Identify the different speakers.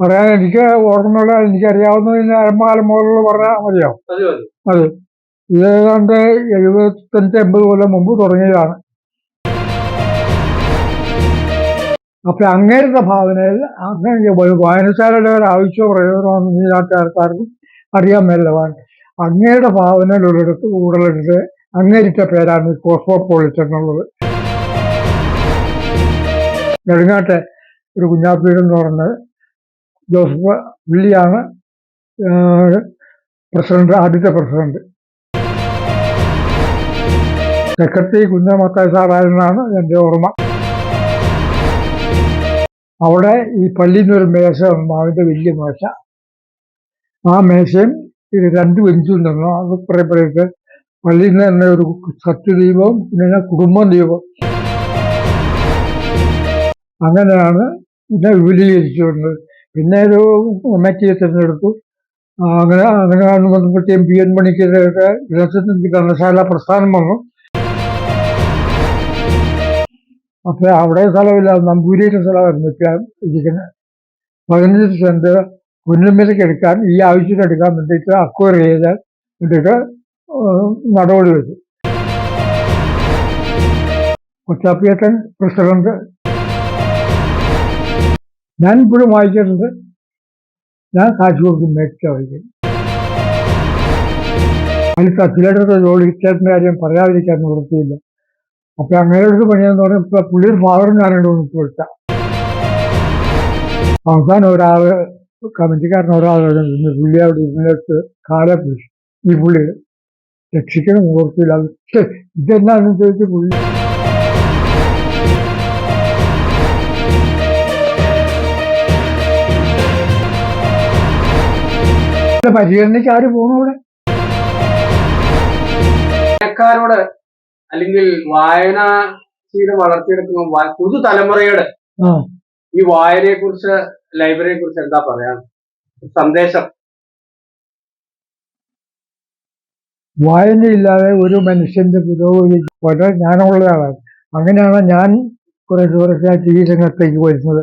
Speaker 1: പറയാൻ എനിക്ക് ഓർമ്മയുള്ള എനിക്കറിയാവുന്നതിന് ആരംഭകാലം മുതലുള്ള പറഞ്ഞാൽ മതിയോ അതെ ഇത് ഏതാണ്ട് എഴുപത്തഞ്ച് എൺപത് കൊല്ലം മുമ്പ് തുടങ്ങിയതാണ്. അപ്പൊ അങ്ങേരുടെ ഭാവനയിൽ അങ്ങനെ വായനശാലയുടെ ഒരു ആവശ്യമോ പ്രയോജനമൊന്നും ഈ നാട്ടുകാർക്കാർക്കും അറിയാൻ മേലവാൻ അങ്ങയുടെ ഭാവനയിലുള്ളിടത്ത് കൂടുതലെടുത്ത് അങ്ങേരിട്ട പേരാണ് കോസ്മോപോളിറ്റൻ എന്നുള്ളത്. നെടുങ്ങാട്ടെ ഒരു കുഞ്ഞാപ്പീടെന്ന് പറഞ്ഞത് ജോസഫ് വില്ലിയാണ് പ്രസിഡന്റ് ആദ്യത്തെ പ്രസിഡന്റ്. സെക്രട്ടറി കുഞ്ഞമത്തായ സാറായിരുന്നാണ് എന്റെ ഓർമ്മ. അവിടെ ഈ പള്ളിയിൽ നിന്നൊരു മേശ മാവിന്റെ വലിയ മേശ. ആ മേശയും ഇത് രണ്ട് ബെഞ്ചും നിന്നു അത് പറയപ്പെടുന്നത് പള്ളിയിൽ നിന്ന് തന്നെ ഒരു സത്യദീപവും പിന്നെ കുടുംബം ദീപം അങ്ങനെയാണ് ഇതിനെ വിപുലീകരിച്ചു വന്നത് പിന്നെ ഒരു കമ്മിറ്റിയെ തിരഞ്ഞെടുത്തു അങ്ങനെ അങ്ങനെ ബന്ധപ്പെട്ട് പി എൻ മണിക്കെതിരെ ഇലക്ട്രിസിറ്റി കർണശാല പ്രസ്ഥാനം വന്നു. അപ്പൊ അവിടെ സ്ഥലമില്ല. നമ്പൂരിയുടെ സ്ഥലമായിരുന്നു. ഇരിക്കുന്നത് പതിനഞ്ച് സെന്റ് പുന്നമ്പലയ്ക്ക് എടുക്കാൻ ഈ ആവശ്യത്തിന് എടുക്കാൻ വേണ്ടിയിട്ട് അക്വയർ ചെയ്ത് വേണ്ടിയിട്ട് നടപടി വെച്ചു കൊച്ചാപ്പിയേട്ടൻ പ്രസിഡന്റ് ഞാൻ ഇപ്പോഴും വായിച്ചിട്ടുണ്ട്. ഞാൻ കാശ് കൊടുക്കും മേടിച്ച വായിക്കും അതിൽ സച്ചിലേട്ടത്തെ ജോലി ചേട്ടന്റെ കാര്യം പറയാതിരിക്കാൻ നിവൃത്തിയില്ല അപ്പൊ അങ്ങനെ ഒരു പണിയെന്ന് പറഞ്ഞാൽ ഇപ്പൊ പുള്ളിയുടെ ഫാദറും ഞാനുണ്ട് വിളിച്ചു വിളിച്ച അവസാനം ഒരാൾ കമ്മിറ്റിക്കാരൻ ഒരാൾ ഇരുന്ന് പുള്ളി അവിടെ ഇരുന്നിട്ട് കാലെ പിടിച്ചു. ഈ പുള്ളി രക്ഷിക്കണം ഓർത്തില്ല ഇതെന്നാണെന്ന് ചോദിച്ചു പുള്ളി പരിഗണനയ്ക്ക് ആര് പോകുന്നു അവിടെ?
Speaker 2: വായനക്കാരോട് അല്ലെങ്കിൽ വായന ശീലം വളർത്തിയെടുക്കുന്ന പുതു
Speaker 1: തലമുറയുടെ
Speaker 2: ഈ വായനയെ കുറിച്ച് ലൈബ്രറിയെ കുറിച്ച് എന്താ പറയാൻ സന്ദേശം.
Speaker 1: വായനയില്ലാതെ ഒരു മനുഷ്യന്റെ പുരോഗതി വളരെ ജ്ഞാനമുള്ള ആളാണ് അങ്ങനെയാണ് ഞാൻ കുറെ ദൂരത്തെ വി രംഗത്തേക്ക് വരുന്നത്.